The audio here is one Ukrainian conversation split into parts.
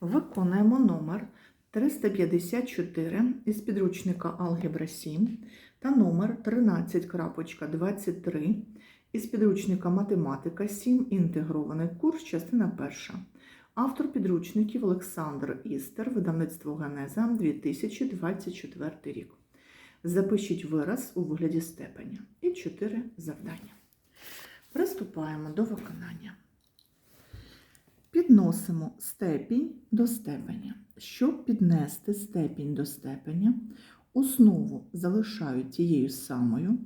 Виконуємо номер 354 із підручника Алгебра 7 та номер 13.23 із підручника Математика 7. Інтегрований курс, частина перша. Автор підручників Олександр Істер, видавництво Генеза 2024 рік. Запишіть вираз у вигляді степеня і чотири завдання. Приступаємо до виконання. Підносимо степінь до степеня. Щоб піднести степінь до степеня, основу залишають тією самою,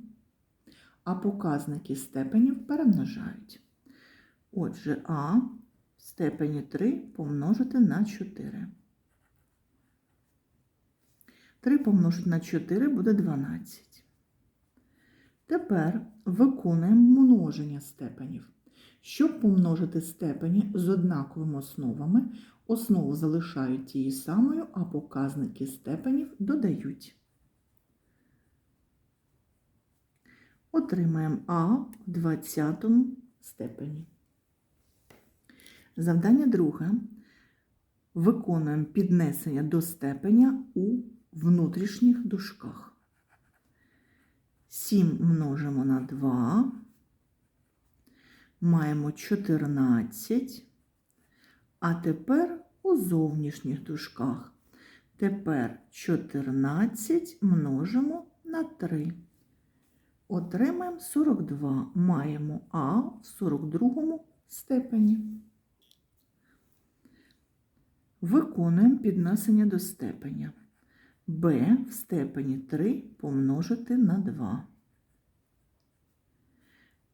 а показники степенів перемножають. Отже, А в степені 3 помножити на 4. 3 помножити на 4 буде 12. Тепер виконуємо множення степенів. Щоб помножити степені з однаковими основами, основу залишають тією самою, а показники степенів додають. Отримаємо А в 20 степені. Завдання друге. Виконуємо піднесення до степеня у внутрішніх дужках. 7 множимо на 2 маємо 14. А тепер у зовнішніх дужках. Тепер 14 множимо на 3. Отримаємо 42. Маємо А в 42 степені. Виконуємо піднесення до степеня. Б в степені 3 помножити на 2.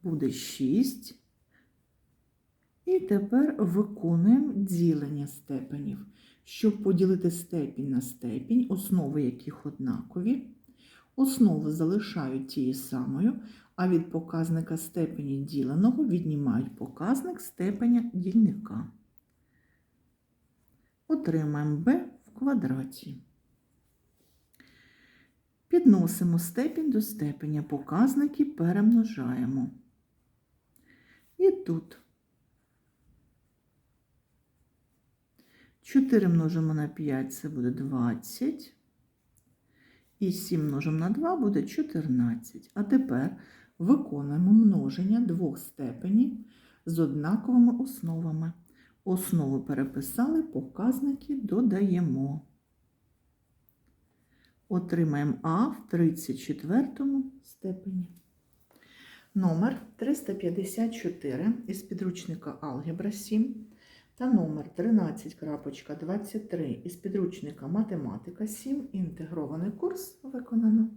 Буде 6. І тепер виконуємо ділення степенів. Щоб поділити степінь на степінь, основи яких однакові, основи залишають тією самою, а від показника степені діленого віднімають показник степеня дільника. Отримаємо b в квадраті. Підносимо степінь до степеня, показники перемножаємо. І тут 4 множимо на 5 це буде 20. І 7 множимо на 2 буде 14. А тепер виконуємо множення двох степенів з однаковими основами. Основу переписали, показники додаємо. Отримаємо А в 34 степені. Номер 354 із підручника Алгебра 7 та номер 13.23 із підручника Математика 7. Інтегрований курс виконано.